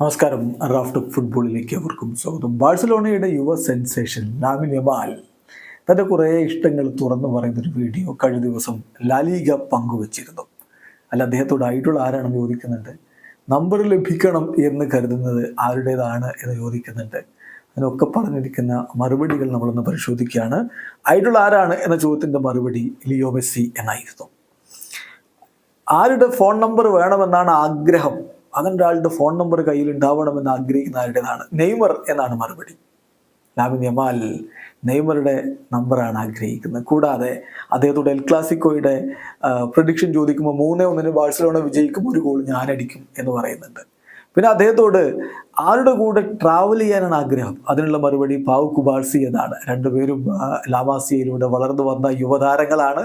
നമസ്കാരം. റാഫ്റ്റ് ഫുട്ബോളിലേക്ക് അവർക്കും സ്വാഗതം. ബാഴ്സലോണയുടെ യുവ സെൻസേഷൻ ലാമിൻ യമാൽ തന്റെ കുറേ ഇഷ്ടങ്ങൾ തുറന്നു പറയുന്നൊരു വീഡിയോ കഴിഞ്ഞ ദിവസം ലാലിക പങ്കുവച്ചിരുന്നു. അല്ല അദ്ദേഹത്തോട് ആയിട്ടുള്ള ആരാണെന്ന് ചോദിക്കുന്നുണ്ട്. നമ്പർ ലഭിക്കണം എന്ന് കരുതുന്നത് ആരുടേതാണ് എന്ന് ചോദിക്കുന്നുണ്ട്. അതിനൊക്കെ പറഞ്ഞിരിക്കുന്ന മറുപടികൾ നമ്മളൊന്ന് പരിശോധിക്കുകയാണ്. ആയിട്ടുള്ള ആരാണ് എന്ന ചോദ്യത്തിന്റെ മറുപടി ലിയോ മെസ്സി എന്നായിരുന്നു. ആരുടെ ഫോൺ നമ്പർ വേണമെന്നാണ് ആഗ്രഹം? അങ്ങനെ ആളുടെ ഫോൺ നമ്പർ കയ്യിൽ ഉണ്ടാവണമെന്ന് ആഗ്രഹിക്കുന്ന ആരുടേതാണ് നെയ്മർ എന്നാണ് മറുപടി. ലാമിൻ യമാൽ നെയ്മറുടെ നമ്പറാണ് ആഗ്രഹിക്കുന്നത്. കൂടാതെ അദ്ദേഹത്തോട് എൽ ക്ലാസിക്കോയുടെ പ്രഡിക്ഷൻ ചോദിക്കുമ്പോൾ മൂന്നേ ഒന്നിന് ബാഴ്സലോണ വിജയിക്കും ഒരു ഗോൾ ഞാനടിക്കും എന്ന് പറയുന്നുണ്ട്. പിന്നെ അദ്ദേഹത്തോട് ആരുടെ കൂടെ ട്രാവൽ ചെയ്യാനാണ് ആഗ്രഹം? അതിനുള്ള മറുപടി പാവു കുബാഴ്സി എന്നാണ്. രണ്ടുപേരും ലാമാസിയയിലൂടെ വളർന്നു വന്ന യുവതാരങ്ങളാണ്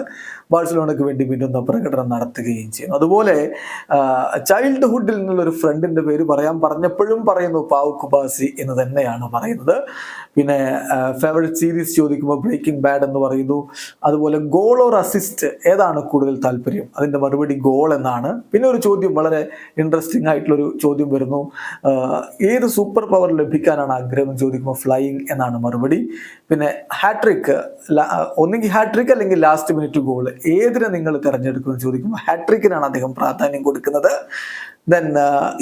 ബാഴ്സലോണയ്ക്ക് വേണ്ടി മിന്നുന്ന പ്രകടനം നടത്തുകയും ചെയ്യുന്നു അതുപോലെ ചൈൽഡ്ഹുഡിൽ നിന്നുള്ള ഒരു ഫ്രണ്ടിന്റെ പേര് പറയാൻ പറഞ്ഞപ്പോഴും പറയുന്നു പാവു കുബാസി എന്ന് തന്നെയാണ് പറയുന്നത്. പിന്നെ ഫേവറേറ്റ് സീരീസ് ചോദിക്കുമ്പോൾ ബ്രേക്കിംഗ് ബാഡ് എന്ന് പറയുന്നു. അതുപോലെ ഗോൾ ഓർ അസിസ്റ്റ് ഏതാണ് കൂടുതൽ താല്പര്യം? അതിന്റെ മറുപടി ഗോൾ എന്നാണ്. പിന്നെ ഒരു ചോദ്യം വളരെ ഇൻട്രസ്റ്റിംഗ് ആയിട്ടുള്ളൊരു ചോദ്യം വരുന്നു. ഏത് സൂപ്പർ പവർ ലഭിക്കാനാണ് ആഗ്രഹം ചോദിക്കുമ്പോൾ ഫ്ലൈയിങ് എന്നാണ് മറുപടി. പിന്നെ ഹാട്രിക്ക് ഒന്നെങ്കിൽ ഹാട്രിക് അല്ലെങ്കിൽ ലാസ്റ്റ് മിനിറ്റ് ഗോൾ ഏതിനെ നിങ്ങൾ തിരഞ്ഞെടുക്കുമെന്ന് ചോദിക്കുമ്പോൾ ഹാട്രിക്കിനാണ് അദ്ദേഹം പ്രാധാന്യം കൊടുക്കുന്നത്. ദെൻ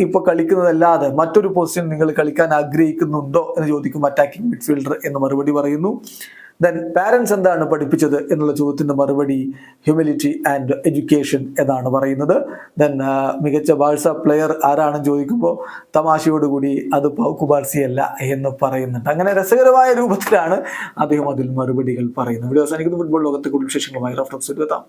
ഇപ്പോൾ കളിക്കുന്നതല്ലാതെ മറ്റൊരു പൊസിഷൻ നിങ്ങൾ കളിക്കാൻ ആഗ്രഹിക്കുന്നുണ്ടോ എന്ന് ചോദിക്കുമ്പോൾ അറ്റാക്കിംഗ് മിഡ്ഫീൽഡർ എന്ന് മറുപടി പറയുന്നു. ദെൻ പാരൻസ് എന്താണ് പഠിപ്പിച്ചത് എന്നുള്ള ചോദ്യത്തിന്റെ മറുപടി ഹ്യൂമിലിറ്റി ആൻഡ് എഡ്യൂക്കേഷൻ എന്നാണ് പറയുന്നത്. ദെൻ മികച്ച ബാഴ്സ പ്ലെയർ ആരാണെന്ന് ചോദിക്കുമ്പോൾ തമാശയോടുകൂടി അത് പൗക്കുബാർസി അല്ല എന്ന് പറയുന്നുണ്ട്. അങ്ങനെ രസകരമായ രൂപത്തിലാണ് അദ്ദേഹം അതിൽ മറുപടികൾ പറയുന്നത്. ഇവിടെ അവസാനിക്കുന്ന. ഫുട്ബോൾ ലോകത്തെ കൂടുതൽ വിശേഷങ്ങളുമായി റഫറൻസ് എടുത്താം